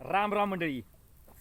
राम राम मंडळी.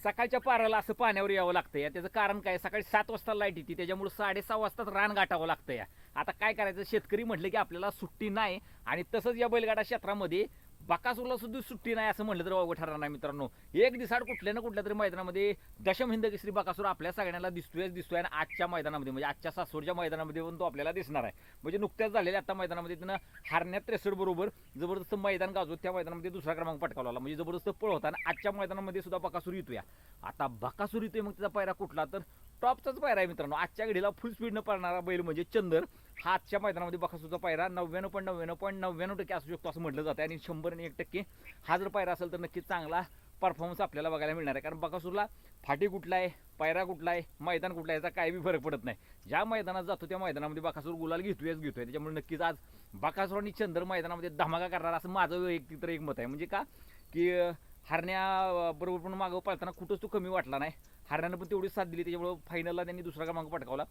सकाळच्या पाराला असं पाण्यावर यावं लागतं या त्याचं कारण काय? सकाळी सात वाजता लाइट येते. त्याच्यामुळे साडेसहा वाजताच रान गाठावं लागतं या आता काय करायचं? शेतकरी म्हटलं की आपल्याला सुट्टी नाही. आणि तसंच या बैलगाडा क्षेत्रामध्ये बकासूरला सुद्धा सुट्टी नाही असं म्हटलं तर अवघड ठरणार नाही मित्रांनो. एक दिसाड कुठल्या ना कुठल्या तरी मैदानामध्ये दशम हिंद केसरी बकासूर आपल्या सगळ्यांना दिसतोय दिसतोय आणि आजच्या मैदानामध्ये म्हणजे आजच्या सासवडच्या मैदानामध्ये पण तो आपल्याला दिसणार आहे. म्हणजे नुकत्याच झालेल्या आता मैदानामध्ये त्यानं हारण्यात त्रेसष्ट बरोबर जबरदस्त मैदान गाजवत त्या मैदानामध्ये दुसरा क्रमांक पटकावला म्हणजे जबरदस्त पळ होता आणि आजच्या मैदानामध्ये सुद्धा बकासूर येतोय. आता बकासूर येतोय मग त्याचा पायरा कुठला? तर टॉपचाच पायरा आहे मित्रांनो. आजच्या घडीला फुल स्पीडनं पळणारा बैल म्हणजे चंदर. हा आजच्या मैदानामध्ये बकासूरचा पायरा नव्याण्णव पॉईंट नव्याण्णव पॉईंट नव्याण्णव टक्के असू शकतो असं म्हटलं जातं आणि शंभर आणि एक टक्के हा जर पायरा असेल तर नक्कीच चांगला परफॉर्मन्स आपल्याला बघायला मिळणार आहे. कारण बकासूरला फाटी कुठला आहे पायरा कुठला आहे मैदान कुठला आहे याचा काही बी फरक पडत नाही. ज्या मैदानात जातो त्या मैदानामध्ये बकासूर गुलाल घेतोयच घेतोय. त्याच्यामुळे नक्कीच आज बकासूर आणि चंदर मैदानामध्ये धमाका करणार असं माझं वैयक्तिक तर एक मत आहे. म्हणजे का? की हरण्याबरोबर पण मागं पळताना कुठंच तो कमी वाटला नाही. हरण्यानं पण तेवढीच साथ दिली त्याच्यामुळे फायनलला त्यांनी दुसरा क्रमांक पटकावला.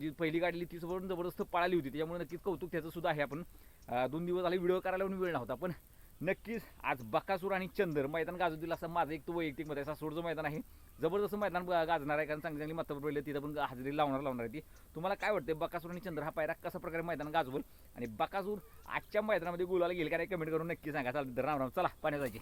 जी पहिली गाडली ती सोबत जबरदस्त पळाली होती त्याच्यामुळे नक्कीच कौतुक त्याचं सुद्धा आहे आपण. दोन दिवस झाले व्हिडिओ करायला पण वेळ नव्हता. पण नक्कीच आज बकासूर आणि चंदर मैदान गाजू दिलं असं माझं एक तो वैयक्तिक मत आहे. सासोडचं मैदान आहे. जबरदस्त मैदान गाजणार आहे कारण चांगली चांगली मतं पडली. तिथं पण हजेरी लावणार लावणार आहे ती. तुम्हाला काय वाटतं बकासूर आणि चंद्र हा पायरा कशा प्रकारे मैदान गाजवल? आणि बकासूर आजच्या मैदानामध्ये गुलाला गेल का कमेंट करून नक्की सांगा. चालतं राम राम. चला पाण्यात जायची.